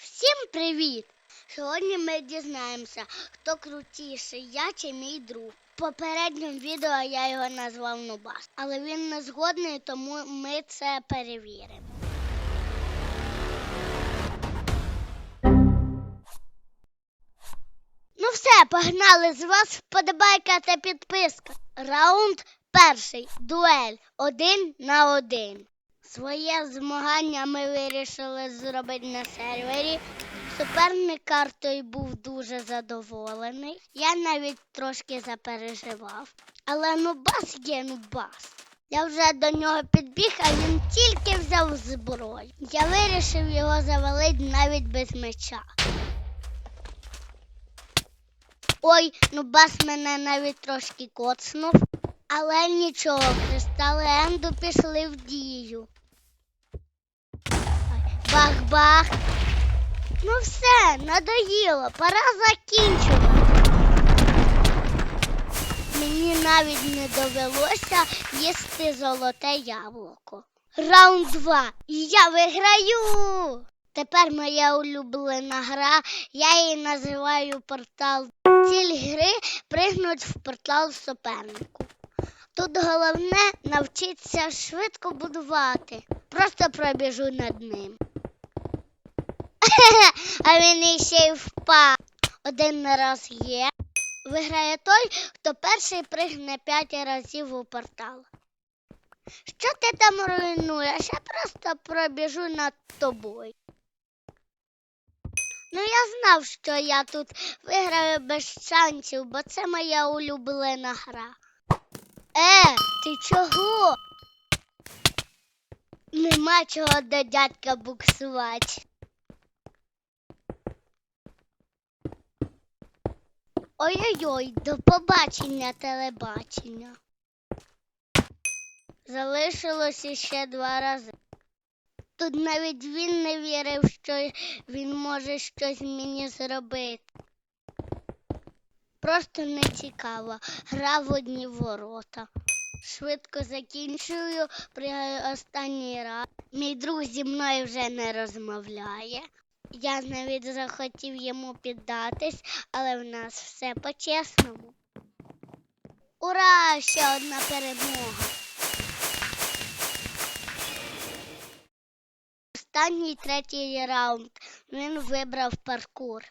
Всім привіт! Сьогодні ми дізнаємося, хто крутіший, я чи мій друг. В попередньому відео я його назвав Нубас, але він не згодний, тому ми це перевіримо. Ну все, погнали з вас вподобайка та підписка. Раунд перший. Дуель один на один. Своє змагання ми вирішили зробити на сервері. Суперник картою був дуже задоволений. Я навіть трошки запереживав. Але ну бас є ну бас. Я вже до нього підбіг, а він тільки взяв зброю. Я вирішив його завалити навіть без меча. Ой, ну бас мене навіть трошки коцнув. Але нічого, кристали Енду пішли в дію. Бах-бах. Ну все, надоїло, пора закінчувати. Мені навіть не довелося їсти золоте яблуко. Раунд два. І я виграю. Тепер моя улюблена гра, я її називаю портал. Ціль гри пригнуть в портал супернику. Тут головне навчитися швидко будувати. Просто пробіжу над ним. А він іще й впав. Один раз є. Виграє той, хто перший пригне п'ять разів у портал. Що ти там руйнуєш? Я просто пробіжу над тобою. Ну, я знав, що я тут виграю без шансів, бо це моя улюблена гра. Е, ти чого? Нема чого до дядька буксувати. Ой-ой-ой, до побачення телебачення. Залишилося ще два рази. Тут навіть він не вірив, що він може щось мені зробити. Просто не цікаво. Гра в одні ворота. Швидко закінчую при останній раз. Мій друг зі мною вже не розмовляє. Я навіть захотів йому піддатись, але в нас все по-чесному. Ура! Ще одна перемога. Останній третій раунд. Він вибрав паркур.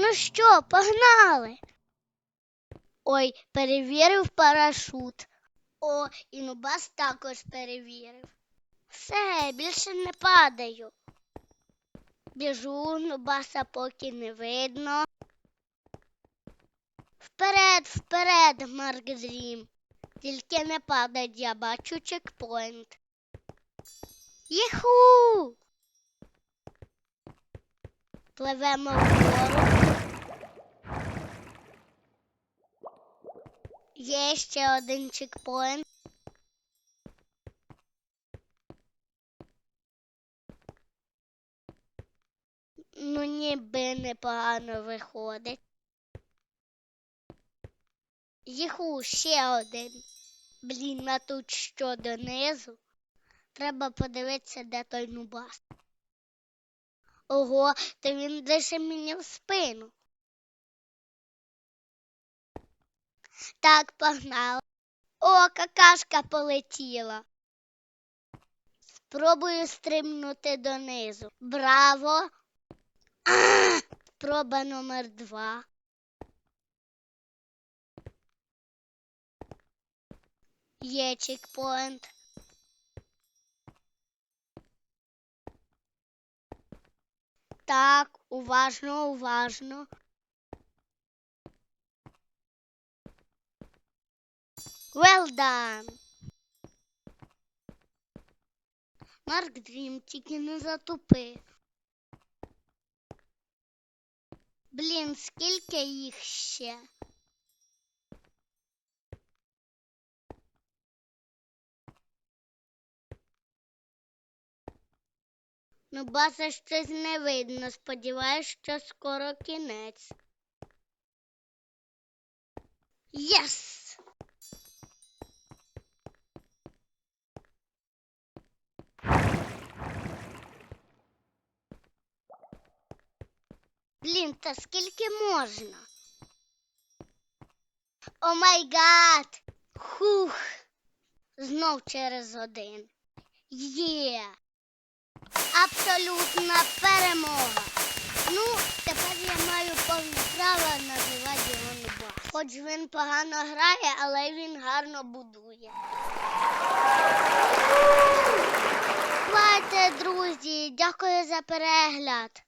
Ну що, погнали? Ой, перевірив парашут. О, і Нубас також перевірив. Все, більше не падаю. Біжу, Нубаса поки не видно. Вперед, вперед, Марк Дрім. Тільки не падать, я бачу чекпоінт. Їху! Пливемо вгору. Є ще один чекпоінт. Ну, ніби непогано виходить. Їху, ще один. Блін, а тут що донизу? Треба подивитися, де той нубас. Ого, то він мені в спину. Так, погнали. О, какашка полетіла. Спробую стрибнути донизу. Браво! А! Проба номер два. Є чекпоінт. Так, уважно, уважно. Well done. Марк Дрім, тільки не затупи. Блін, скільки їх ще? Ну, баса щось не видно. Сподіваюсь, що скоро кінець. Єс! Блін, та скільки можна? О май гад! Хух! Знов через один. Є! Абсолютна перемога. Ну, тепер я маю повне право називати його Нуба. Хоч він погано грає, але він гарно будує. Бувайте, друзі, дякую за перегляд.